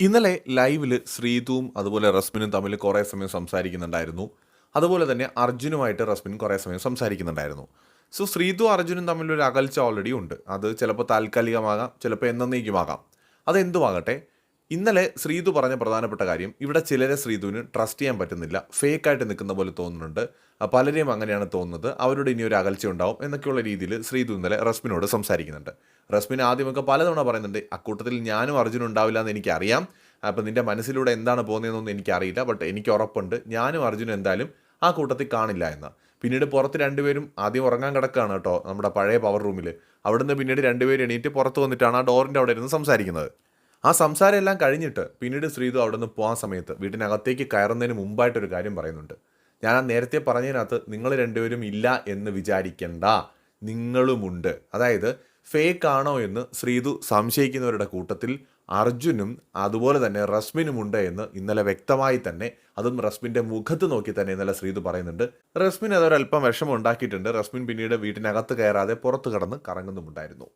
ഇന്നലെ ലൈവിൽ ശ്രീതുവും അതുപോലെ റസ്മിനും തമ്മിൽ കുറേ സമയം സംസാരിക്കുന്നുണ്ടായിരുന്നു. അതുപോലെ തന്നെ അർജുനുമായിട്ട് റസ്മിൻ കുറേ സമയം സംസാരിക്കുന്നുണ്ടായിരുന്നു. സോ ശ്രീതു അർജുനും തമ്മിലൊരു അകൽച്ച ഓൾറെഡി ഉണ്ട്. അത് ചിലപ്പോൾ താൽക്കാലികമാകാം ചിലപ്പോൾ എന്നേക്കുമാകാം അതെന്തുമാകട്ടെ? ഇന്നലെ ശ്രീതു പറഞ്ഞ പ്രധാനപ്പെട്ട കാര്യം ഇവിടെ ചിലരെ ശ്രീതുവിന് ട്രസ്റ്റ് ചെയ്യാൻ പറ്റുന്നില്ല. ഫേക്ക് ആയിട്ട് നിൽക്കുന്ന പോലെ തോന്നുന്നുണ്ട്. പലരെയും അങ്ങനെയാണ് തോന്നുന്നത്. അവരോട് ഇനി ഒരു അകൽച്ച ഉണ്ടാവും എന്നൊക്കെയുള്ള രീതിയിൽ ശ്രീതു ഇന്നലെ റസ്മിനോട് സംസാരിക്കുന്നുണ്ട്. റസ്മിൻ ആദ്യമൊക്കെ പലതവണ പറയുന്നുണ്ട് അക്കൂട്ടത്തിൽ ഞാനും അർജുനും ഉണ്ടാവില്ല എന്ന് എനിക്കറിയാം. അപ്പം നിന്റെ മനസ്സിലൂടെ എന്താണ് പോകുന്നതെന്നൊന്നും എനിക്കറിയില്ല. ബട്ട് എനിക്ക് ഉറപ്പുണ്ട്. ഞാനും അർജുനും എന്തായാലും ആ കൂട്ടത്തിൽ കാണില്ല എന്ന്. പിന്നീട് പുറത്ത് രണ്ടുപേരും ആദ്യം ഉറങ്ങാൻ കിടക്കുകയാണ് കേട്ടോ നമ്മുടെ പഴയ പവർ റൂമിൽ അവിടുന്ന് പിന്നീട് രണ്ടുപേരും എണീറ്റ് പുറത്ത് വന്നിട്ടാണ് ആ ഡോറിന്റെ അവിടെ ഇരുന്ന് സംസാരിക്കുന്നത്. ആ സംസാരം എല്ലാം കഴിഞ്ഞിട്ട് പിന്നീട് ശ്രീതു അവിടെ നിന്ന് പോകാൻ സമയത്ത് വീട്ടിനകത്തേക്ക് കയറുന്നതിന് മുമ്പായിട്ടൊരു കാര്യം പറയുന്നുണ്ട്. ഞാൻ ആ നേരത്തെ പറഞ്ഞതിനകത്ത് നിങ്ങൾ രണ്ടുപേരും ഇല്ല എന്ന് വിചാരിക്കണ്ട. നിങ്ങളുമുണ്ട്. അതായത് ഫേക്ക് ആണോ എന്ന് ശ്രീതു സംശയിക്കുന്നവരുടെ കൂട്ടത്തിൽ അർജുനും അതുപോലെ തന്നെ റസ്മിനുമുണ്ട് എന്ന് ഇന്നലെ വ്യക്തമായി തന്നെ അതും റസ്മിന്റെ മുഖത്ത് നോക്കി തന്നെ ഇന്നലെ ശ്രീതു പറയുന്നുണ്ട്. റസ്മിൻ അതൊരല്പം വിഷമം ഉണ്ടാക്കിയിട്ടുണ്ട്. റസ്മിൻ പിന്നീട് വീട്ടിനകത്ത് കയറാതെ പുറത്തു കടന്ന് കറങ്ങുന്നുമുണ്ടായിരുന്നു.